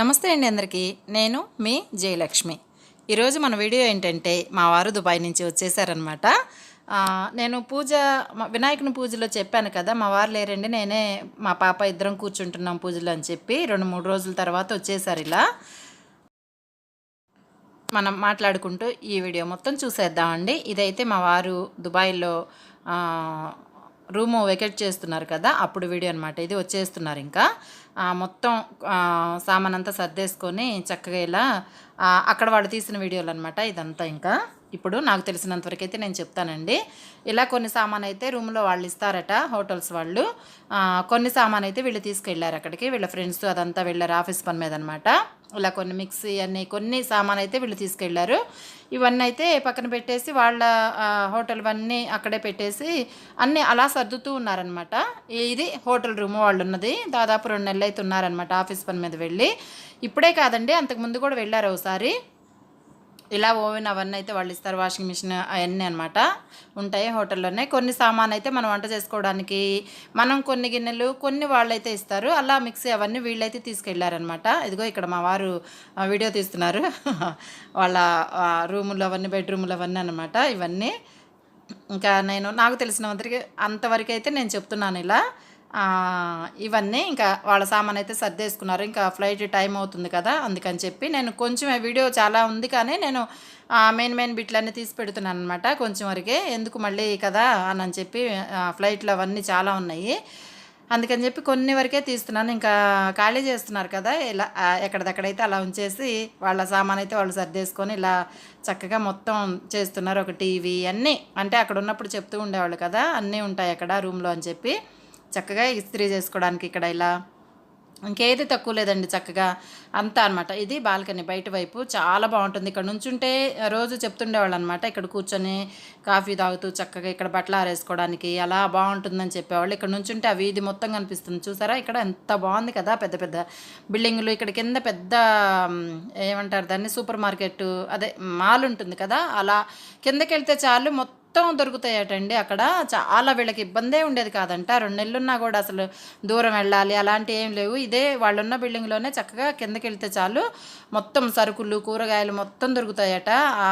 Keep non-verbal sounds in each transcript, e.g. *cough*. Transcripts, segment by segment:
నమస్తే అండి అందరికీ. నేను మీ జయలక్ష్మి. ఈరోజు మన వీడియో ఏంటంటే మా వారు దుబాయ్ నుంచి వచ్చేసారనమాట నేను పూజ వినాయకుని పూజలో చెప్పాను కదా మా వారు లేరండి నేనే మా పాప ఇద్దరం కూర్చుంటున్నాం పూజలు అని చెప్పి రెండు మూడు రోజుల తర్వాత వచ్చేసారు ఇలా. మనం మాట్లాడుకుంటూ ఈ వీడియో మొత్తం చూసేద్దామండి. ఇదైతే మా వారు దుబాయ్లో రూము వెకెట్ చేస్తున్నారు కదా అప్పుడు వీడియో అనమాట ఇది వచ్చేస్తున్నారు ఇంకా. మొత్తం సామాన్ అంతా సర్దేసుకొని చక్కగా ఇలా అక్కడ వాళ్ళు తీసిన వీడియోలు అనమాట ఇదంతా ఇంకా. ఇప్పుడు నాకు తెలిసినంతవరకు అయితే నేను చెప్తానండి. ఇలా కొన్ని సామాన్ అయితే రూమ్లో వాళ్ళు ఇస్తారట హోటల్స్ వాళ్ళు. కొన్ని సామాన్ అయితే వీళ్ళు తీసుకెళ్ళారు అక్కడికి వీళ్ళ ఫ్రెండ్స్ అదంతా వెళ్ళారు ఆఫీస్ పని మీద అనమాట ఇలా కొన్ని మిక్సీ అన్ని కొన్ని సామాన్ అయితే వీళ్ళు తీసుకెళ్ళారు ఇవన్నీ అయితే పక్కన పెట్టేసి వాళ్ళ హోటల్ అన్నీ అక్కడే పెట్టేసి అన్నీ అలా సర్దుతూ ఉన్నారనమాట ఇది హోటల్ రూమ్ వాళ్ళు ఉన్నది దాదాపు రెండు నెలలు అయితే ఉన్నారనమాట ఆఫీస్ పని మీద వెళ్ళి. ఇప్పుడే కాదండి అంతకుముందు కూడా వెళ్ళారు ఒకసారి ఇలా ఓవెన్ అవన్నీ అయితే వాళ్ళు ఇస్తారు వాషింగ్ మిషన్ అవన్నీ అనమాట ఉంటాయి హోటల్లోనే. కొన్ని సామాన్ అయితే మనం వంట చేసుకోవడానికి మనం కొన్ని గిన్నెలు కొన్ని వాళ్ళైతే ఇస్తారు. అలా మిక్సీ అవన్నీ వీళ్ళైతే తీసుకెళ్ళారనమాట ఇదిగో ఇక్కడ మా వారు వీడియో తీస్తున్నారు. *laughs* వాళ్ళ రూములు అవన్నీ బెడ్రూములు అవన్నీ అనమాట ఇవన్నీ. ఇంకా నేను నాకు తెలిసినంతవరకు అంతవరకు అయితే నేను చెప్తున్నాను ఇలా. ఇవన్నీ ఇంకా వాళ్ళ సామాన్ అయితే సర్దేసుకున్నారు. ఇంకా ఫ్లైట్ టైం అవుతుంది కదా అందుకని చెప్పి నేను కొంచెం వీడియో చాలా ఉంది కానీ నేను మెయిన్ మెయిన్ బిట్లన్నీ తీసి పెడుతున్నాను అనమాట కొంచెం వరకే ఎందుకు మళ్ళీ కదా అని అని చెప్పి ఫ్లైట్లు అవన్నీ చాలా ఉన్నాయి. అందుకని చెప్పి కొన్ని వరకే తీస్తున్నాను. ఇంకా ఖాళీ చేస్తున్నారు కదా ఇలా ఆ, ఎక్కడిదక్కడైతే అలా ఉంచేసి వాళ్ళ సామాన్ అయితే వాళ్ళు సర్దేసుకొని ఇలా చక్కగా మొత్తం చేస్తున్నారు. ఒక టీవీ అన్నీ అంటే అక్కడ ఉన్నప్పుడు చెప్తూ ఉండేవాళ్ళు కదా అన్నీ ఉంటాయి అక్కడ రూమ్లో అని చెప్పి. చక్కగా ఇస్త్రీ చేసుకోవడానికి ఇక్కడ ఇలా ఇంకేది తక్కువ లేదండి చక్కగా అంతా అనమాట ఇది బాల్కనీ బయట వైపు చాలా బాగుంటుంది. ఇక్కడ నుంచుంటే రోజు చెప్తుండేవాళ్ళు అనమాట ఇక్కడ కూర్చొని కాఫీ తాగుతూ చక్కగా ఇక్కడ బట్టలు ఆరేసుకోవడానికి అలా బాగుంటుందని చెప్పేవాళ్ళు. ఇక్కడ నుంచుంటే అవి ఇది మొత్తం కనిపిస్తుంది. చూసారా? ఇక్కడ ఎంత బాగుంది కదా? పెద్ద పెద్ద బిల్డింగులు. ఇక్కడ కింద పెద్ద ఏమంటారు దాన్ని? సూపర్ మార్కెట్ అదే మాల్ ఉంటుంది కదా? అలా కిందకి వెళ్తే చాలు మొత్తం మొత్తం దొరుకుతాయటండి. అక్కడ చాలా వీళ్ళకి ఇబ్బందే ఉండేది కాదంట. రెండు నెలలున్నా కూడా అసలు దూరం వెళ్ళాలి అలాంటి ఏం లేవు. ఇదే వాళ్ళున్న బిల్డింగ్లోనే చక్కగా కిందకి వెళ్తే చాలు మొత్తం సరుకులు కూరగాయలు మొత్తం దొరుకుతాయట. ఆ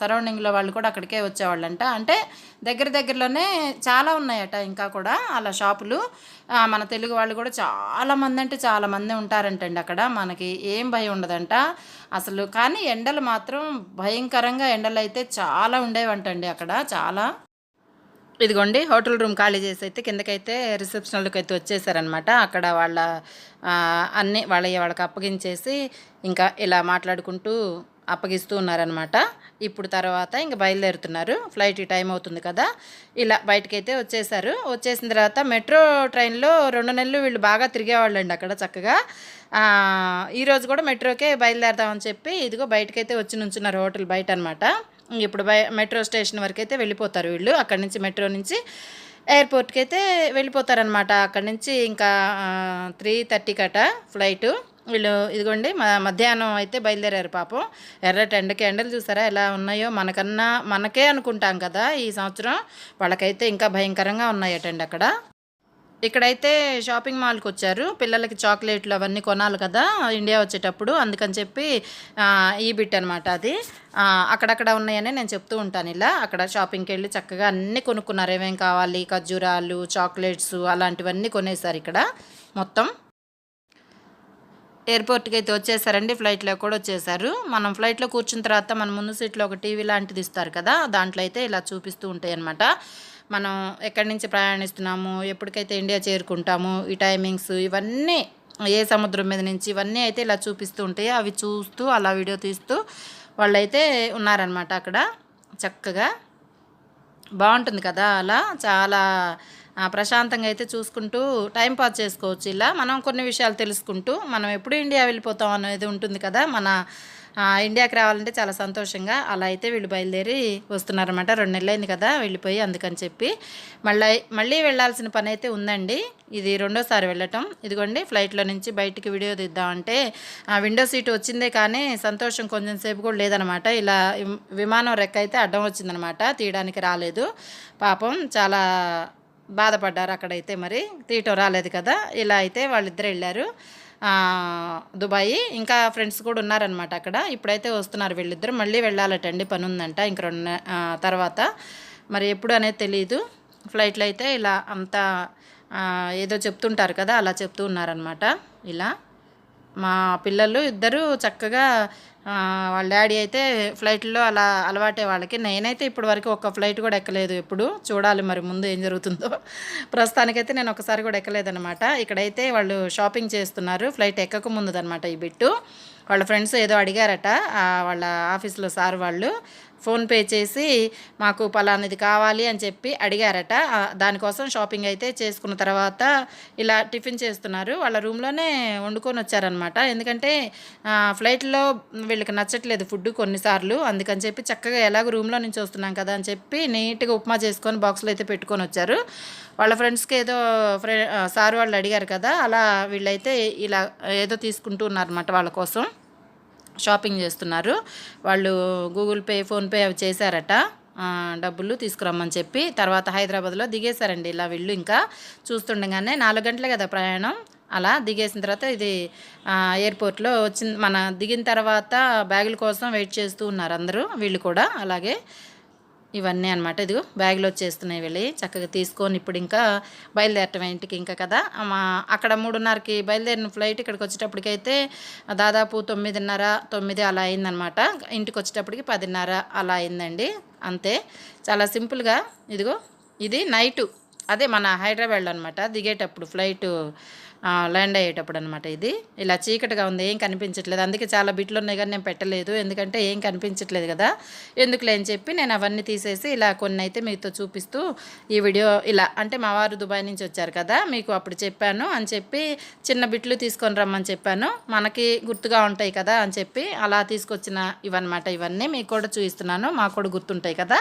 సరౌండింగ్లో వాళ్ళు కూడా అక్కడికే వచ్చేవాళ్ళంట. అంటే దగ్గర దగ్గరలోనే చాలా ఉన్నాయట ఇంకా కూడా అలా షాపులు. మన తెలుగు వాళ్ళు కూడా చాలా మంది అంటే చాలామంది ఉంటారంటండి అక్కడ. మనకి ఏం భయం ఉండదంట. అసలు కానీ ఎండలు మాత్రం భయంకరంగా ఎండలు అయితే చాలా ఉండేవంటండి అక్కడ చాలా. ఇదిగోండి హోటల్ రూమ్ ఖాళీ చేసి అయితే కిందకైతే రిసెప్షన్లకు అయితే వచ్చేసారనమాట అక్కడ వాళ్ళ అన్నీ వాళ్ళ వాళ్ళకి అప్పగించేసి ఇంకా ఇలా మాట్లాడుకుంటూ అప్పగిస్తూ ఉన్నారనమాట ఇప్పుడు తర్వాత ఇంకా బయలుదేరుతున్నారు. ఫ్లైట్ టైం అవుతుంది కదా. ఇలా బయటకైతే వచ్చేసారు. వచ్చేసిన తర్వాత మెట్రో ట్రైన్లో రెండు నెలలు వీళ్ళు బాగా తిరిగేవాళ్ళండి అక్కడ చక్కగా. ఈరోజు కూడా మెట్రోకే బయలుదేరదామని చెప్పి ఇదిగో బయటకైతే వచ్చి నుంచున్నారు హోటల్ బయట అనమాట ఇప్పుడు బయ మెట్రో స్టేషన్ వరకు అయితే వెళ్ళిపోతారు వీళ్ళు. అక్కడి నుంచి మెట్రో నుంచి ఎయిర్పోర్ట్కి అయితే వెళ్ళిపోతారనమాట. అక్కడి నుంచి ఇంకా త్రీ థర్టీ కట ఫ్లైటు. వీళ్ళు ఇదిగోండి మధ్యాహ్నం అయితే బయలుదేరారు పాపం. ఎర్రటి ఎండకి ఎండలు చూసారా ఎలా ఉన్నాయో మనకన్నా మనకే అనుకుంటాం కదా ఈ సంవత్సరం. వాళ్ళకైతే ఇంకా భయంకరంగా ఉన్నాయటండి అక్కడ. ఇక్కడైతే షాపింగ్ మాల్కి వచ్చారు. పిల్లలకి చాక్లెట్లు అవన్నీ కొనాలి కదా ఇండియా వచ్చేటప్పుడు. అందుకని చెప్పి ఈ బిట్ అనమాట అది. అక్కడక్కడ ఉన్నాయని నేను చెప్తూ ఉంటాను ఇలా. అక్కడ షాపింగ్కి వెళ్ళి చక్కగా అన్నీ కొనుక్కున్నారు. ఏమేం కావాలి ఖర్జూరాలు చాక్లెట్స్ అలాంటివన్నీ కొనేసారు ఇక్కడ మొత్తం. ఎయిర్పోర్ట్కి అయితే వచ్చేసారండి ఫ్లైట్లో కూడా వచ్చేసారు. మనం ఫ్లైట్లో కూర్చున్న తర్వాత మన ముందు సీట్లో ఒక టీవీ లాంటిది ఇస్తారు కదా దాంట్లో అయితే ఇలా చూపిస్తూ ఉంటాయి అన్నమాట మనం ఎక్కడి నుంచి ప్రయాణిస్తున్నాము ఎప్పటికైతే ఇండియా చేరుకుంటాము ఈ టైమింగ్స్ ఇవన్నీ ఏ సముద్రం మీద నుంచి ఇవన్నీ అయితే ఇలా చూపిస్తూ ఉంటాయి. అవి చూస్తూ అలా వీడియో తీస్తూ వాళ్ళైతే ఉన్నారనమాట అక్కడ. చక్కగా బాగుంటుంది కదా అలా చాలా ప్రశాంతంగా అయితే చూసుకుంటూ టైం పాస్ చేసుకోవచ్చు ఇలా. మనం కొన్ని విషయాలు తెలుసుకుంటూ మనం ఎప్పుడు ఇండియా వెళ్ళిపోతాం అనేది ఉంటుంది కదా. మన ఇండియాకి రావాలంటే చాలా సంతోషంగా అలా అయితే వీళ్ళు బయలుదేరి వస్తున్నారన్నమాట. రెండు నెలలైంది కదా వెళ్ళిపోయి అందుకని చెప్పి. మళ్ళీ మళ్ళీ వెళ్ళాల్సిన పని అయితే ఉందండి. ఇది రెండోసారి వెళ్ళటం. ఇదిగోండి ఫ్లైట్లో నుంచి బయటికి వీడియో తీద్దామంటే ఆ విండో సీట్ వచ్చిందే కానీ సంతోషం కొంచెం సేపు కూడా లేదనమాట ఇలా విమానం రెక్క అయితే అడ్డం వచ్చిందనమాట తీయడానికి రాలేదు. పాపం చాలా బాధపడ్డారు అక్కడైతే మరి. తీయటం రాలేదు కదా. ఇలా అయితే వాళ్ళిద్దరు వెళ్ళారు. దుబాయ్. ఇంకా ఫ్రెండ్స్ కూడా ఉన్నారనమాట అక్కడ. ఇప్పుడైతే వస్తున్నారు వీళ్ళిద్దరు. మళ్ళీ వెళ్ళాలటండి పని ఉందంట ఇంక రెండు తర్వాత. మరి ఎప్పుడు అనేది తెలియదు ఫ్లైట్లో అయితే ఇలా అంతా ఏదో చెప్తుంటారు కదా. అలా చెప్తూ ఉన్నారనమాట ఇలా. మా పిల్లలు ఇద్దరు చక్కగా వాళ్ళ డాడీ అయితే ఫ్లైట్లో అలా అలవాటే వాళ్ళకి. నేనైతే ఇప్పటి వరకు ఒక ఫ్లైట్ కూడా ఎక్కలేదు ఎప్పుడు. చూడాలి మరి ముందు ఏం జరుగుతుందో. ప్రస్తుతానికైతే నేను ఒకసారి కూడా ఎక్కలేదనమాట ఇక్కడైతే వాళ్ళు షాపింగ్ చేస్తున్నారు. ఫ్లైట్ ఎక్కక ముందుదనమాట ఈ బిట్టు. వాళ్ళ ఫ్రెండ్స్ ఏదో అడిగారట వాళ్ళ ఆఫీస్లో సార్ వాళ్ళు. ఫోన్పే చేసి మాకు పలానాది కావాలి అని చెప్పి అడిగారట. దానికోసం షాపింగ్ అయితే చేసుకున్న తర్వాత ఇలా టిఫిన్ చేస్తున్నారు. వాళ్ళ రూమ్లోనే వండుకొని వచ్చారనమాట ఎందుకంటే ఫ్లైట్లో వీళ్ళకి నచ్చట్లేదు ఫుడ్ కొన్నిసార్లు. అందుకని చెప్పి చక్కగా ఎలాగో రూమ్లో నుంచి వస్తున్నాం కదా అని చెప్పి నీట్గా ఉప్మా చేసుకొని బాక్స్లో అయితే పెట్టుకొని వచ్చారు. వాళ్ళ ఫ్రెండ్స్కి ఏదో ఫ్రె సార్ వాళ్ళు అడిగారు కదా అలా వీళ్ళైతే ఇలా ఏదో తీసుకుంటూ ఉన్నారన్నమాట వాళ్ళ కోసం. షాపింగ్ చేస్తున్నారు. వాళ్ళు గూగుల్ పే ఫోన్పే అవి చేశారట. డబ్బులు తీసుకురమ్మని చెప్పి తర్వాత హైదరాబాద్లో దిగేశారండి ఇలా వీళ్ళు ఇంకా. చూస్తుండగానే నాలుగు గంటలే కదా ప్రయాణం. అలా దిగేసిన తర్వాత ఇది ఎయిర్పోర్ట్లో వచ్చిన మన దిగిన తర్వాత బ్యాగుల కోసం వెయిట్ చేస్తూ ఉన్నారు అందరూ వీళ్ళు కూడా. అలాగే ఇవన్నీ అనమాట ఇదిగో బ్యాగ్లో వచ్చేస్తున్నాయి వెళ్ళి. చక్కగా తీసుకొని ఇప్పుడు ఇంకా బయలుదేరటం ఇంటికి ఇంకా కదా. మా అక్కడ మూడున్నరకి బయలుదేరిన ఫ్లైట్ ఇక్కడికి వచ్చేటప్పటికైతే దాదాపు తొమ్మిదిన్నర తొమ్మిది అలా అయిందనమాట ఇంటికి వచ్చేటప్పటికి పదిన్నర అలా అయిందండి. అంతే. చాలా సింపుల్గా ఇదిగో ఇది నైటు. అదే మన హైదరాబాద్లో అనమాట దిగేటప్పుడు ఫ్లైట్ ల్యాండ్ అయ్యేటప్పుడు అనమాట ఇది. ఇలా చీకటిగా ఉంది ఏం కనిపించట్లేదు. అందుకే చాలా బిట్లు ఉన్నాయి కానీ నేను పెట్టలేదు. ఎందుకంటే ఏం కనిపించట్లేదు కదా. ఎందుకులే అని చెప్పి నేను అవన్నీ తీసేసి ఇలా కొన్ని అయితే మీతో చూపిస్తూ ఈ వీడియో ఇలా అంటే మా వారు దుబాయ్ నుంచి వచ్చారు కదా మీకు అప్పుడు చెప్పాను అని చెప్పి చిన్న బిట్లు తీసుకొని రమ్మని చెప్పాను. మనకి గుర్తుగా ఉంటాయి కదా అని చెప్పి అలా తీసుకొచ్చిన ఇవన్నమాట. ఇవన్నీ మీకు కూడా చూపిస్తున్నాను. మాకు కూడా గుర్తుంటాయి కదా.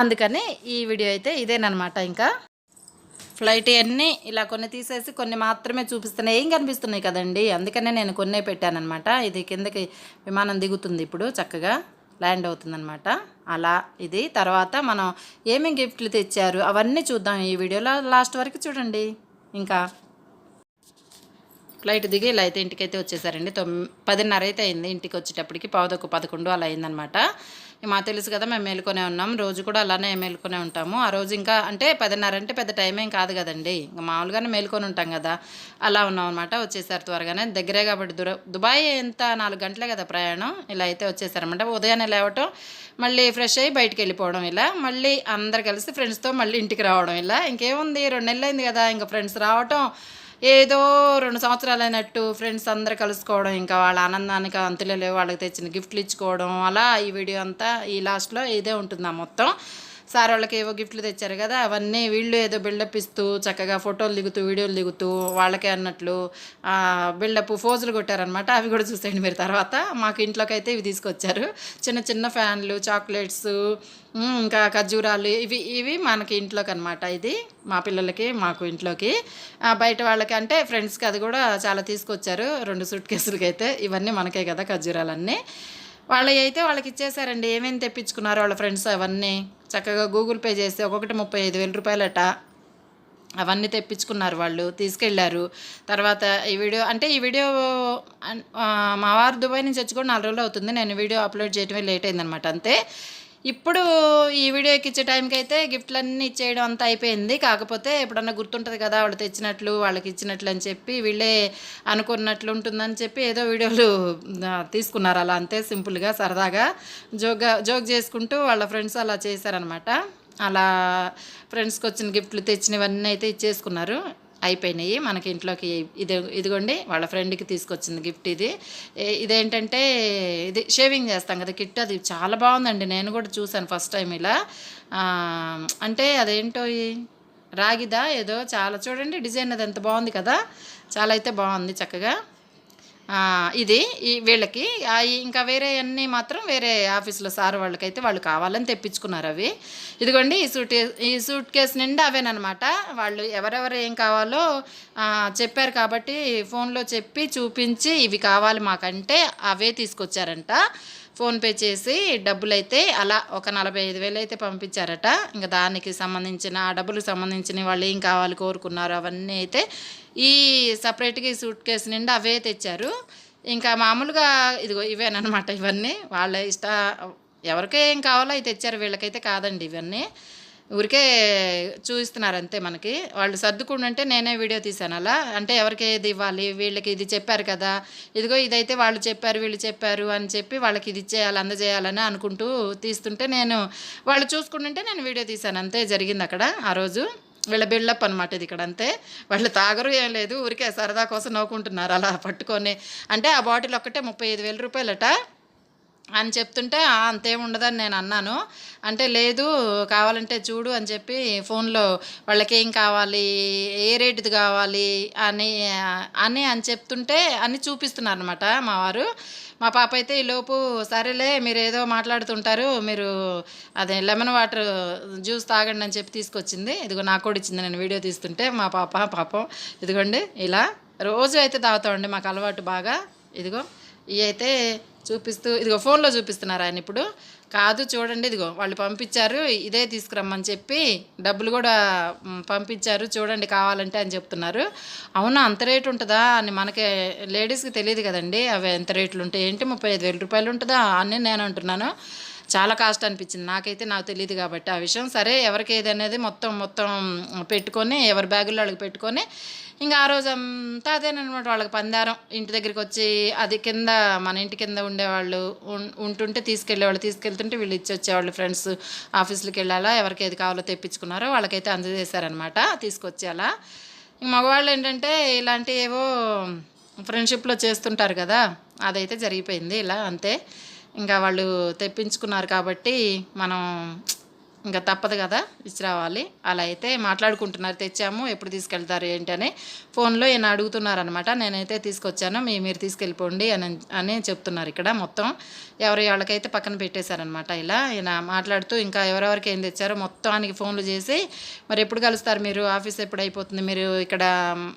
అందుకని ఈ వీడియో అయితే ఇదేనమాట ఇంకా. ఫ్లైట్ అన్నీ ఇలా కొన్ని తీసేసి కొన్ని మాత్రమే చూపిస్తున్నాయి. ఏం కనిపిస్తున్నాయి కదండి? అందుకనే నేను కొన్నే పెట్టానన్నమాట. ఇది కిందకి విమానం దిగుతుంది ఇప్పుడు చక్కగా ల్యాండ్ అవుతుందనమాట అలా ఇది. తర్వాత మనం ఏమేమి గిఫ్ట్లు తెచ్చారు? అవన్నీ చూద్దాం ఈ వీడియోలో. లాస్ట్ వరకు చూడండి. ఇంకా ఫ్లైట్ దిగి ఇలా అయితే ఇంటికైతే వచ్చేసారండి. తొమ్మి పదిన్నర అయితే అయింది. ఇంటికి వచ్చేటప్పటికి పావుదొక్క పదకొండు అలా అయిందనమాట మా తెలుసు కదా మేము మేలుకొనే ఉన్నాం. రోజు కూడా అలానే మేలుకొనే ఉంటాము. ఆ రోజు ఇంకా అంటే పదిన్నర అంటే పెద్ద టైం ఏం కాదు కదండి. ఇంకా మామూలుగానే మేలుకొని ఉంటాం కదా. అలా ఉన్నాం అనమాట వచ్చేసారు త్వరగానే. దగ్గరే కాబట్టి దుర దుబాయ్ ఎంత? నాలుగు గంటలే కదా ప్రయాణం. ఇలా అయితే వచ్చేసారనమాట ఉదయాన్నే లేవటం మళ్ళీ ఫ్రెష్ అయ్యి బయటికి వెళ్ళిపోవడం ఇలా. మళ్ళీ అందరు కలిసి ఫ్రెండ్స్తో మళ్ళీ ఇంటికి రావడం ఇలా. ఇంకేముంది? రెండు నెలలు అయింది కదా. ఇంకా ఫ్రెండ్స్ రావటం ఏదో రెండు సంవత్సరాలు అయినట్టు ఫ్రెండ్స్ అందరు కలుసుకోవడం ఇంకా వాళ్ళ ఆనందానికి అంతులే లేవు వాళ్ళకి తెచ్చిన గిఫ్ట్లు ఇచ్చుకోవడం అలా ఈ వీడియో అంతా ఈ లాస్ట్లో ఇదే ఉంటుంది ఆ మొత్తం. సార్ వాళ్ళకి ఏవో గిఫ్ట్లు తెచ్చారు కదా అవన్నీ వీళ్ళు ఏదో బిల్డప్ ఇస్తూ చక్కగా ఫోటోలు దిగుతూ వీడియోలు దిగుతూ వాళ్ళకే అన్నట్లు బిల్డప్ ఫోజులు కొట్టారనమాట అవి కూడా చూసేయండి మీరు తర్వాత. మాకు ఇంట్లోకి అయితే ఇవి తీసుకొచ్చారు. చిన్న చిన్న ఫ్యాన్లు చాక్లెట్స్ ఇంకా ఖర్జూరాలు ఇవి ఇవి మనకి ఇంట్లోకి అనమాట ఇది. మా పిల్లలకి మాకు ఇంట్లోకి. బయట వాళ్ళకి అంటే ఫ్రెండ్స్కి అది కూడా చాలా తీసుకొచ్చారు. రెండు సూట్ కేసులకి అయితే ఇవన్నీ మనకే కదా ఖర్జూరాలన్నీ. వాళ్ళు అయితే వాళ్ళకి ఇచ్చేసారండి. ఏమేమి తెప్పించుకున్నారు వాళ్ళ ఫ్రెండ్స్ అవన్నీ? చక్కగా గూగుల్ పే చేస్తే ఒక్కొక్కటి ముప్పై ఐదు వేల రూపాయలట. అవన్నీ తెప్పించుకున్నారు వాళ్ళు తీసుకెళ్ళారు. తర్వాత ఈ వీడియో అంటే ఈ వీడియో మా వారు దుబాయ్ నుంచి వచ్చి కూడా నాలుగు రోజులు అవుతుంది. నేను వీడియో అప్లోడ్ చేయడమే లేట్ అయిందనమాట. అంతే. ఇప్పుడు ఈ వీడియోకి ఇచ్చే టైంకి అయితే గిఫ్ట్లన్నీ ఇచ్చేయడం అంతా అయిపోయింది. కాకపోతే ఎప్పుడన్నా గుర్తుంటుంది కదా వాళ్ళు తెచ్చినట్లు వాళ్ళకి ఇచ్చినట్లు అని చెప్పి వీళ్ళే అనుకున్నట్లు ఉంటుందని చెప్పి ఏదో వీడియోలు తీసుకున్నారు. అలా అంతే సింపుల్గా సరదాగా జోక్గా జోక్ చేసుకుంటూ వాళ్ళ ఫ్రెండ్స్ అలా చేశారనమాట అలా ఫ్రెండ్స్కి వచ్చిన గిఫ్ట్లు తెచ్చినవన్నీ అయితే ఇచ్చేసుకున్నారు. అయిపోయినాయి. మనకి ఇంట్లోకి ఇది ఇదిగోండి వాళ్ళ ఫ్రెండ్కి తీసుకొచ్చింది గిఫ్ట్ ఇది. ఇదేంటంటే ఇది షేవింగ్ చేస్తాం కదా కిట్ అది చాలా బాగుందండి. నేను కూడా చూశాను ఫస్ట్ టైం ఇలా. అంటే అదేంటో రాగిదా ఏదో చాలా చూడండి డిజైన్ అది ఎంత బాగుంది కదా. చాలా అయితే బాగుంది చక్కగా. ఇది ఈ వీళ్ళకి. ఇంకా వేరే అన్నీ మాత్రం వేరే ఆఫీస్లో సార్ వాళ్ళకైతే వాళ్ళు కావాలని తెప్పించుకున్నారు అవి. ఇదిగోండి ఈ సూట్ ఈ సూట్ కేసు నిండా అవేనమాట వాళ్ళు ఎవరెవరు ఏం కావాలో చెప్పారు కాబట్టి ఫోన్లో చెప్పి చూపించి ఇవి కావాలి మాకంటే అవే తీసుకొచ్చారంట. ఫోన్పే చేసి డబ్బులు అయితే అలా ఒక నలభై ఐదు వేలు అయితే పంపించారట. ఇంకా దానికి సంబంధించిన ఆ డబ్బులకు సంబంధించిన వాళ్ళు ఏం కావాలి కోరుకున్నారు అవన్నీ అయితే ఈ సపరేట్గా ఈ సూట్ కేసు నిండా అవే తెచ్చారు. ఇంకా మామూలుగా ఇదిగో ఇవేనమాట ఇవన్నీ. వాళ్ళ ఇష్ట ఎవరికే ఏం కావాలో అవి తెచ్చారు. వీళ్ళకైతే కాదండి ఇవన్నీ. ఊరికే చూపిస్తున్నారు అంతే మనకి. వాళ్ళు సర్దుకుంటుంటే నేనే వీడియో తీశాను అలా. అంటే ఎవరికి ఏది ఇవ్వాలి? వీళ్ళకి ఇది చెప్పారు కదా. ఇదిగో ఇదైతే వాళ్ళు చెప్పారు వీళ్ళు చెప్పారు అని చెప్పి వాళ్ళకి ఇది ఇచ్చేయాలి అందజేయాలని అనుకుంటూ తీస్తుంటే నేను వాళ్ళు చూసుకుంటుంటే నేను వీడియో తీశాను. అంతే జరిగింది అక్కడ ఆ రోజు. వీళ్ళ బిల్డప్ అనమాట ఇది ఇక్కడ అంతే. వాళ్ళు తాగరు ఏం లేదు. ఊరికే సరదా కోసం నవ్వుకుంటున్నారు అలా పట్టుకొని. అంటే ఆ బాటిల్ ఒక్కటే ముప్పై ఐదు వేల రూపాయలట. అని చెప్తుంటే అంతేం ఉండదని నేను అన్నాను. అంటే లేదు కావాలంటే చూడు అని చెప్పి ఫోన్లో వాళ్ళకి ఏం కావాలి ఏ రేటుది కావాలి అని అని అని చెప్తుంటే అని చూపిస్తున్నారు అనమాట మా వారు. మా పాప అయితే ఈలోపు లోపు సరేలే మీరు ఏదో మాట్లాడుతుంటారు మీరు అదే లెమన్ వాటర్ జ్యూస్ తాగండి అని చెప్పి తీసుకొచ్చింది. ఇదిగో నాకు కూడా ఇచ్చింది నేను వీడియో తీస్తుంటే మా పాప పాపం ఇదిగోండి ఇలా రోజు అయితే తాగుతామండి మాకు అలవాటు బాగా. ఇదిగో ఇవి అయితే చూపిస్తూ ఇదిగో ఫోన్లో చూపిస్తున్నారు ఆయన ఇప్పుడు. కాదు చూడండి ఇదిగో వాళ్ళు పంపించారు ఇదే తీసుకురమ్మని చెప్పి డబ్బులు కూడా పంపించారు చూడండి కావాలంటే అని చెప్తున్నారు. అవునా అంత రేటు ఉంటుందా అని మనకి లేడీస్కి తెలియదు కదండి అవి ఎంత రేట్లు ఉంటాయి ఏంటి ముప్పై ఐదు వేల రూపాయలు ఉంటుందా అని నేను అంటున్నాను. చాలా కాస్ట్ అనిపించింది నాకైతే నాకు తెలియదు కాబట్టి ఆ విషయం. సరే ఎవరికి ఏది అనేది మొత్తం మొత్తం పెట్టుకొని ఎవరి బ్యాగుల్లో వాళ్ళకి పెట్టుకొని ఇంకా ఆ రోజు అంతా అదేనమాట వాళ్ళకి పందారం. ఇంటి దగ్గరికి వచ్చి అది కింద మన ఇంటి కింద ఉండేవాళ్ళు ఉంటుంటే తీసుకెళ్ళేవాళ్ళు తీసుకెళ్తుంటే వీళ్ళు ఇచ్చి వచ్చేవాళ్ళు ఫ్రెండ్స్. ఆఫీసులకి వెళ్ళాలా ఎవరికి ఏది కావాలో తెప్పించుకున్నారో వాళ్ళకైతే అందజేశారనమాట తీసుకొచ్చి అలా ఇంక మగవాళ్ళు ఏంటంటే ఇలాంటి ఏవో ఫ్రెండ్షిప్లో చేస్తుంటారు కదా అదైతే జరిగిపోయింది ఇలా అంతే. ఇంకా వాళ్ళు తెప్పించుకున్నారు కాబట్టి మనం ఇంకా తప్పదు కదా ఇచ్చి రావాలి అలా అయితే మాట్లాడుకుంటున్నారు తెచ్చాము ఎప్పుడు తీసుకెళ్తారు ఏంటి అని ఫోన్లో ఈయన అడుగుతున్నారనమాట నేనైతే తీసుకొచ్చాను మీ మీరు తీసుకెళ్ళిపోండి అని అని చెప్తున్నారు ఇక్కడ మొత్తం. ఎవరి వాళ్ళకైతే పక్కన పెట్టేశారనమాట ఇలా. ఈయన మాట్లాడుతూ ఇంకా ఎవరెవరికి ఏం తెచ్చారో మొత్తానికి ఫోన్లు చేసి మరి ఎప్పుడు కలుస్తారు మీరు? ఆఫీస్ ఎప్పుడు అయిపోతుంది? మీరు ఇక్కడ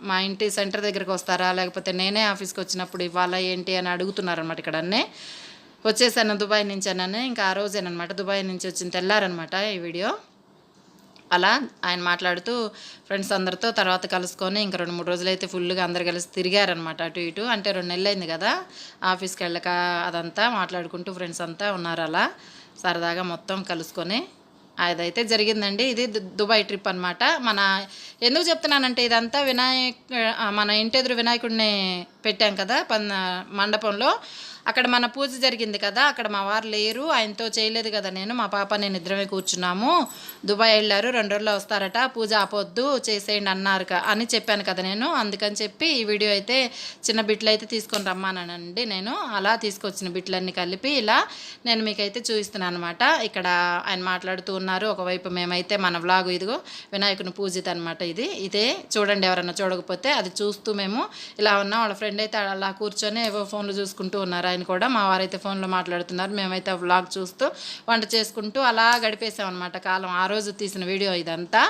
మా ఇంటి సెంటర్ దగ్గరికి వస్తారా? లేకపోతే నేనే ఆఫీస్కి వచ్చినప్పుడు ఇవ్వాలా ఏంటి? అని అడుగుతున్నారనమాట ఇక్కడ అన్నీ. వచ్చేసాను దుబాయ్ నుంచి అన్నాను ఇంకా ఆ రోజేనమాట దుబాయ్ నుంచి వచ్చిన తెల్లారనమాట ఈ వీడియో. అలా ఆయన మాట్లాడుతూ ఫ్రెండ్స్ అందరితో తర్వాత కలుసుకొని ఇంకా రెండు మూడు రోజులు అయితే ఫుల్గా అందరు కలిసి తిరిగారనమాట అటు ఇటు. అంటే రెండు నెలలు అయింది కదా ఆఫీస్కి వెళ్ళక అదంతా మాట్లాడుకుంటూ ఫ్రెండ్స్ అంతా ఉన్నారు అలా. సరదాగా మొత్తం కలుసుకొని. అదైతే జరిగిందండి. ఇది దు- దుబాయ్ ట్రిప్ అనమాట మన ఎందుకు చెప్తున్నానంటే ఇదంతా వినాయక్ మన ఇంటి ఎదురు వినాయకుడిని పెట్టాం కదా మండపంలో. అక్కడ మన పూజ జరిగింది కదా అక్కడ మా వారు లేరు ఆయనతో చేయలేదు కదా నేను మా పాప నేను ఇద్దరమే కూర్చున్నాము. దుబాయ్ వెళ్ళారు రెండు రోజుల్లో వస్తారట పూజ ఆపొద్దు చేసేయండి అన్నారు అని చెప్పాను కదా నేను. అందుకని చెప్పి ఈ వీడియో అయితే చిన్న బిట్లు అయితే తీసుకొని రమ్మానండి నేను. అలా తీసుకొచ్చిన బిట్లన్నీ కలిపి ఇలా నేను మీకైతే చూపిస్తున్నాను అనమాట ఇక్కడ ఆయన మాట్లాడుతూ ఉన్నారు ఒకవైపు మేమైతే మన వ్లాగు ఇదిగో వినాయకుని పూజిత అనమాట ఇది. ఇదే చూడండి ఎవరన్నా చూడకపోతే అది చూస్తూ మేము ఇలా ఉన్నాం. వాళ్ళ ఫ్రెండ్ అయితే అలా కూర్చొని ఏవో ఫోన్లు చూసుకుంటూ ఉన్నారు. ఆయన కూడా మా వారైతే ఫోన్లో మాట్లాడుతున్నారు. మేమైతే వ్లాగ్ చూస్తూ వంట చేసుకుంటూ అలా గడిపేసామన్నమాట కాలం. ఆ రోజు తీసిన వీడియో ఇదంతా.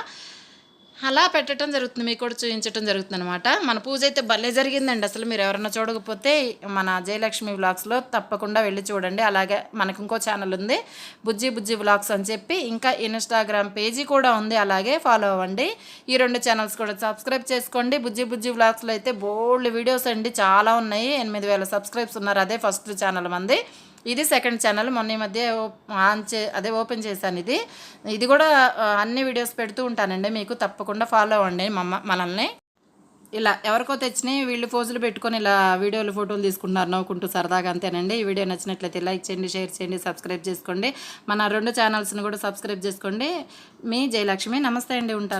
అలా పెట్టడం జరుగుతుంది మీకు కూడా చూపించడం జరుగుతుంది అనమాట మన పూజ అయితే భలే జరిగిందండి. అసలు మీరు ఎవరైనా చూడకపోతే మన జయలక్ష్మి వ్లాగ్స్లో తప్పకుండా వెళ్ళి చూడండి. అలాగే మనకు ఇంకో ఛానల్ ఉంది బుజ్జి బుజ్జి వ్లాగ్స్ అని చెప్పి. ఇంకా ఇన్స్టాగ్రామ్ పేజీ కూడా ఉంది అలాగే ఫాలో అవ్వండి. ఈ రెండు ఛానల్స్ కూడా సబ్స్క్రైబ్ చేసుకోండి. బుజ్జి బుజ్జి వ్లాగ్స్లో అయితే బోల్డ్ వీడియోస్ అండి. చాలా ఉన్నాయి. ఎనిమిది వేల సబ్స్క్రైబ్స్ ఉన్నారు. అదే ఫస్ట్ ఛానల్ మంది. ఇది సెకండ్ ఛానల్. మొన్న ఈ మధ్య ఓ- ఆన్ చే అదే ఓపెన్ చేశాను ఇది. ఇది కూడా అన్ని వీడియోస్ పెడుతూ ఉంటానండి మీకు. తప్పకుండా ఫాలో అవ్వండి మమ్మ మనల్ని. ఇలా ఎవరికో తెచ్చినాయి వీళ్ళు ఫోజులు పెట్టుకొని ఇలా వీడియోలు ఫోటోలు తీసుకుంటున్నారు నవ్వుకుంటూ సరదాగా అంతేనండి. ఈ వీడియో నచ్చినట్లయితే లైక్ చేయండి షేర్ చేయండి సబ్స్క్రైబ్ చేసుకోండి. మన రెండు ఛానల్స్ని కూడా సబ్స్క్రైబ్ చేసుకోండి. మీ జయలక్ష్మి. నమస్తే అండి. ఉంటాను.